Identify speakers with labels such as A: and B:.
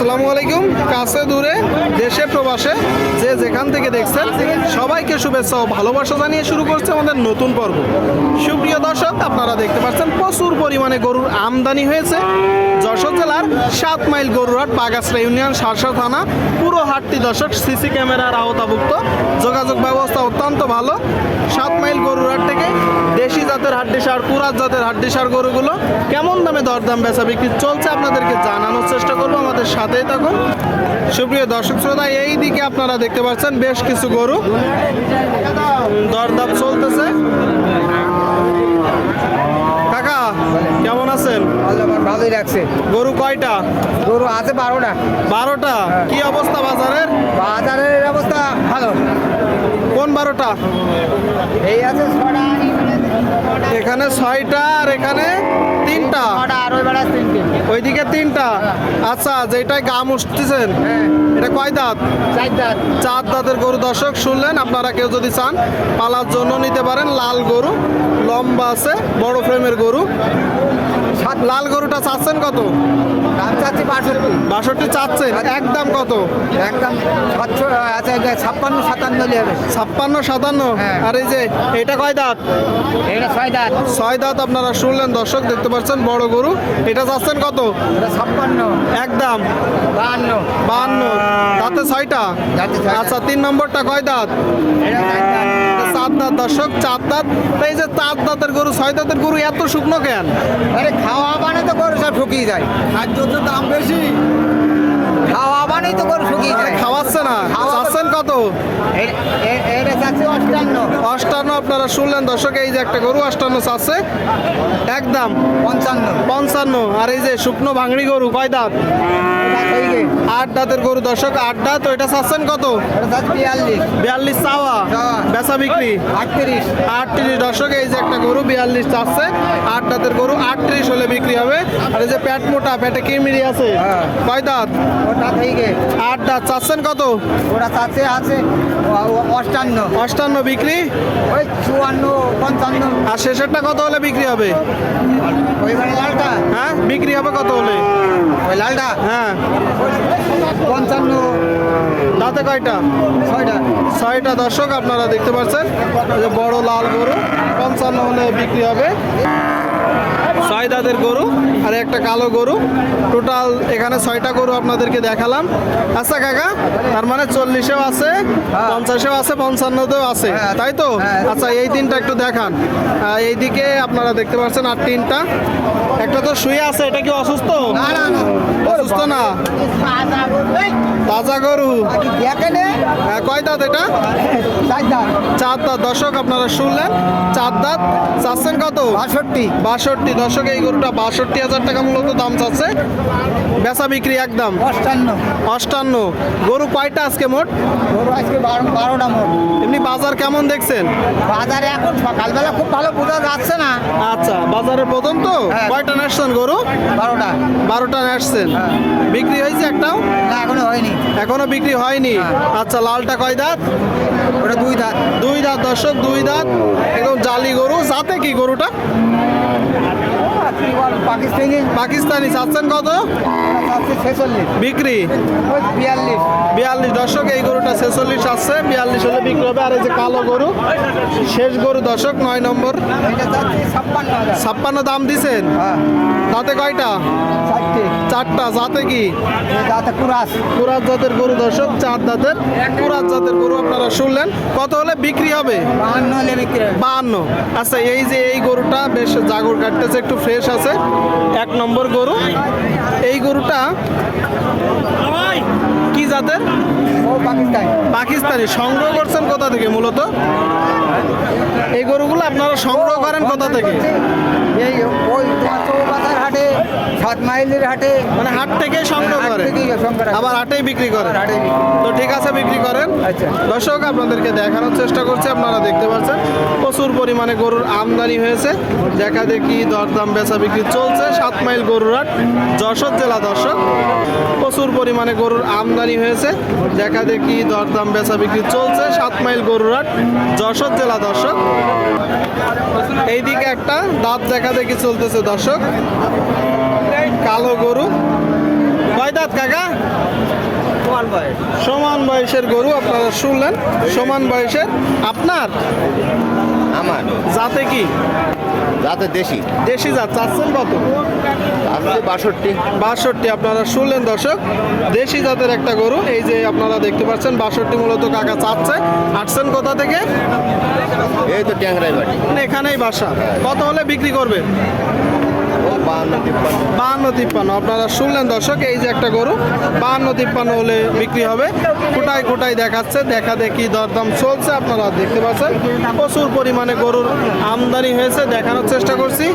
A: আসসালামু আলাইকুম। কাছে দূরে, দেশে, প্রবাসে, যে যেখান থেকে দেখছেন, সবাইকে শুভেচ্ছা ও ভালোবাসা জানিয়ে শুরু করছে আমাদের নতুন পর্ব। সুপ্রিয় দর্শক, আপনারা দেখতে পাচ্ছেন প্রচুর পরিমাণে গরুর আমদানি হয়েছে। যশোর জেলার সাত মাইল গরুরহাট বাগাসরা ইউনিয়ন সারসা থানা, পুরো হাটটি দর্শক, সিসি ক্যামেরার আওতাভুক্ত। যোগাযোগ ব্যবস্থা অত্যন্ত ভালো। সাত মাইল গরুরহাট থেকে দেশি জাতের হাড্ডি সার, পুরাত জাতের হাড্ডি সার গরুগুলো কেমন দামে দরদাম বেচা বিক্রি চলছে আপনাদেরকে জানানোর চেষ্টা করব, আমাদের সাথেই থাকুন। সুপ্রিয় দর্শক শ্রোতা, এই দিকে আপনারা দেখতে পাচ্ছেন বেশ কিছু গরু। দরদাম চলতেছে। কেমন আছেন?
B: ভালোই লাগছে
A: গরু কয়টা?
B: গরু আছে বারোটা।
A: বারোটা? কি অবস্থা বাজারের?
B: বাজারের অবস্থা ভালো।
A: কোন বারোটা?
B: এই আছে ছটা
A: এখানে ছয়টা আর এখানে তিনটা।
B: আর ওই তিনটে।
A: ওইদিকে তিনটা। আচ্ছা যেটাই গাম উঠতেছেন এটা কয় দাঁত?
B: চার দাঁত।
A: চার দাঁতের গরু। দর্শক শুনলেন আপনারা কেউ যদি চান পালার জন্য নিতে পারেন। লাল গরু লম্বা আছে বড় ফ্রেমের গরু। লাল গরুটা চাচ্ছেন কত?
B: দাম চাচ্ছি বাষট্টি।
A: বাষট্টি চাচ্ছেন। একদম কত?
B: একদম ছাপ্পান্ন সাতান্ন হবে।
A: ছাপ্পান্ন সাতান্ন?
B: হ্যাঁ।
A: আর এই যে এটা কয় দাঁত?
B: এটা ছয় দাঁত।
A: ছয় দাঁত আপনারা শুনলেন দর্শক দেখতে পাচ্ছেন বড় গরু। এটা চাচ্ছেন কত?
B: ছাপ্পান্ন।
A: একদম
B: বাহান্ন।
A: বাহান্ন। দাঁতে ছয়টা। আচ্ছা তিন নম্বরটা কয় দাঁত
B: এটা চার দাঁত
A: এটা চার দাঁত দর্শক চার দাঁত। এই যে চার দাঁতের গরু ছয় দাঁতের গরু এত শুকনো কেন?
B: আরে খাওয়া মানে তো গরু সব শুকিয়ে যায়। খাদ্য তো দাম বেশি। খাওয়া মানেই তো গরু শুকিয়ে যায়।
A: খাওয়াচ্ছে না। খাওয়াচ্ছেন কত?
B: অষ্টান্ন।
A: আপনারা শুনলেন দর্শক এই যে একটা গরু অষ্টান্ন চাচ্ছে একদম।
B: পঞ্চান্ন।
A: পঞ্চান্ন। আর এই যে শুকনো ভাঙড়ি গরু কয় দাঁত?
B: এটা
A: আট দাঁতের গরু দর্শক আট দাঁত। ওইটা চাচ্ছেন কত?
B: এটা বিয়াল্লিশ।
A: চাওয়া। বেচা বিক্রি?
B: আটত্রিশ।
A: আটত্রিশ। দর্শক এই যে একটা গরু বিয়াল্লিশ চাচ্ছে। আট দাঁতের গরু আটত্রিশ হলে বিক্রি হবে। আর এই যে প্যাট মোটা প্যাটে কিমিরি আছে।
B: হ্যাঁ।
A: কয় দাঁত? আট দাঁত। চাচ্ছেন কত?
B: ওটা চাচ্ছে আছে অষ্টান্ন।
A: অষ্টান্ন বিক্রি?
B: ওই চুয়ান্ন পঞ্চান্ন।
A: আর শেষেরটা কত হলে বিক্রি হবে?
B: ওই মানে লালটা?
A: হ্যাঁ বিক্রি হবে কত হলে?
B: ওই লালটা?
A: হ্যাঁ।
B: পঞ্চান্ন।
A: দাঁতে কয়টা?
B: ছয়টা।
A: ছয়টা দর্শক আপনারা দেখতে পাচ্ছেন। যে বড় লাল গরু পঞ্চান্ন হলে বিক্রি হবে। ছয় দাঁতের গরু আর একটা কালো গরু। টোটাল এখানে ছয়টা গরু আপনাদেরকে দেখালাম। আচ্ছা কাকা তার মানে চল্লিশেও আছে পঞ্চাশেও আছে পঞ্চান্নতেও আছে।
B: হ্যাঁ।
A: তাই তো?
B: হ্যাঁ।
A: আচ্ছা এই তিনটা একটু দেখান। এইদিকে আপনারা দেখতে পাচ্ছেন আর তিনটা। একটা তো শুয়ে আছে এটা কি অসুস্থ? অসুস্থ না? তাজা গরু। হ্যাঁ, কয় দাঁত এটা?
B: চার দাঁত।
A: দর্শক আপনারা শুনলেন? চার দাঁত। চাচ্ছেন কত?
B: বাষট্টি।
A: বাষট্টি। দর্শক এই গরুটা বাষট্টি হাজার টাকা মূলত দাম চাচ্ছে। বেচা বিক্রি একদম।
B: অষ্টান্ন।
A: অষ্টান্ন। গরু কয়টা আজকে মোট?
B: গরু আজকে বারোটা মোট।
A: এমনি বাজার কেমন দেখছেন?
B: বাজারে এখন সকালবেলা খুব ভালো বোঝা যাচ্ছে না।
A: আচ্ছা বাজারের প্রথম তো?
B: হ্যাঁ।
A: কয়টা নেসছেন গরু?
B: বারোটা।
A: বারোটা নেসছেন
B: হ্যাঁ।
A: বিক্রি হয়েছে একটাও?
B: না এখনও হয়নি।
A: এখনও বিক্রি হয়নি।
B: হ্যাঁ।
A: আচ্ছা লালটা কয় দাঁত?
B: ওটা দুই দাঁত।
A: দুই দাঁত, দর্শক, দুই দাঁত। একদম জালি গরু যাতে কি গরুটা?
B: পাকিস্তানি?
A: পাকিস্তানি চাচ্ছেন কত? বিক্রি?
B: বিয়াল্লিশ।
A: বিয়াল্লিশ। দর্শক এই গরুটা ছেচল্লিশ আসছে বিয়াল্লিশ হলে বিক্রি হবে। আর এই যে কালো গরু শেষ গরু দর্শক নয় নম্বর।
B: ছাপ্পান্ন
A: দাম দিছেন?
B: হ্যাঁ।
A: তাতে কয়টা?
B: চারটে।
A: যাতে কি? কুরাত জাতের গরু দর্শক চার দাঁতের। কুরাত জাতের গরু আপনারা শুনলেন। কত হলে বিক্রি হবে?
B: বাহান্ন হলে বিক্রি হবে।
A: বাহান্ন। আচ্ছা এই যে এই গরুটা বেশ জাগর কাটতেছে একটু ফ্রেশ আছে। এক নম্বর গরু। এই গরুটা কি জাতের?
B: পাকিস্তানি।
A: সংগ্রহ করছেন কোথা থেকে মূলত? এই গরুগুলো আপনারা সংগ্রহ করেন কোথা থেকে?
B: এই ওই মাইলের হাটে
A: মানে হাট থেকে সংগ্রহ
B: থেকেই
A: আবার হাটেই বিক্রি করেন তো ঠিক আছে বিক্রি করেন।
B: আচ্ছা।
A: দর্শক আপনাদেরকে দেখানোর চেষ্টা করছি আপনারা দেখতে পাচ্ছেন প্রচুর পরিমাণে গরুর আমদানি হয়েছে। দেখা দেখি দরদাম বেচা বিক্রি চলছে সাত মাইল গরুর হাট যশোর জেলা দর্শক। প্রচুর পরিমাণে গরুর আমদানি হয়েছে। দেখা দেখি দরদাম বেচা বিক্রি চলছে সাত মাইল গরুর হাট যশোর জেলা দর্শক। এইদিকে একটা দাঁত দেখা দেখি চলতেছে দর্শক। কালো গরু। কয় দাঁত কাকা? সমান বয়সের গরু আপনারা শুনলেন। সমান বয়সের। আপনার?
C: আমার।
A: জাতে কি?
C: যাতে দেশি।
A: দেশি জাত চাচ্ছেন কত?
C: বাষট্টি।
A: বাষট্টি আপনারা শুনলেন দর্শক। দেশি জাতের একটা গরু এই যে আপনারা দেখতে পাচ্ছেন বাষট্টি মূলত কাকা চাচ্ছে। আসছেন কোথা থেকে?
C: এই তো ট্যাংরাই বাড়ি
A: এখানেই বাসা। কত হলে বিক্রি করবে? বাহান্ন তিপ্পান্ন। আপনারা শুনলেন দর্শক, এই যে একটা গরু, বাহান্ন তিপ্পান্ন হলে বিক্রি হবে। কোটায় কোটায় দেখাচ্ছে, দেখা দেখি দরদাম চলছে, আপনারা দেখতে পাচ্ছেন। প্রচুর পরিমাণে গরুর আমদানি হয়েছে, দেখানোর চেষ্টা করছি।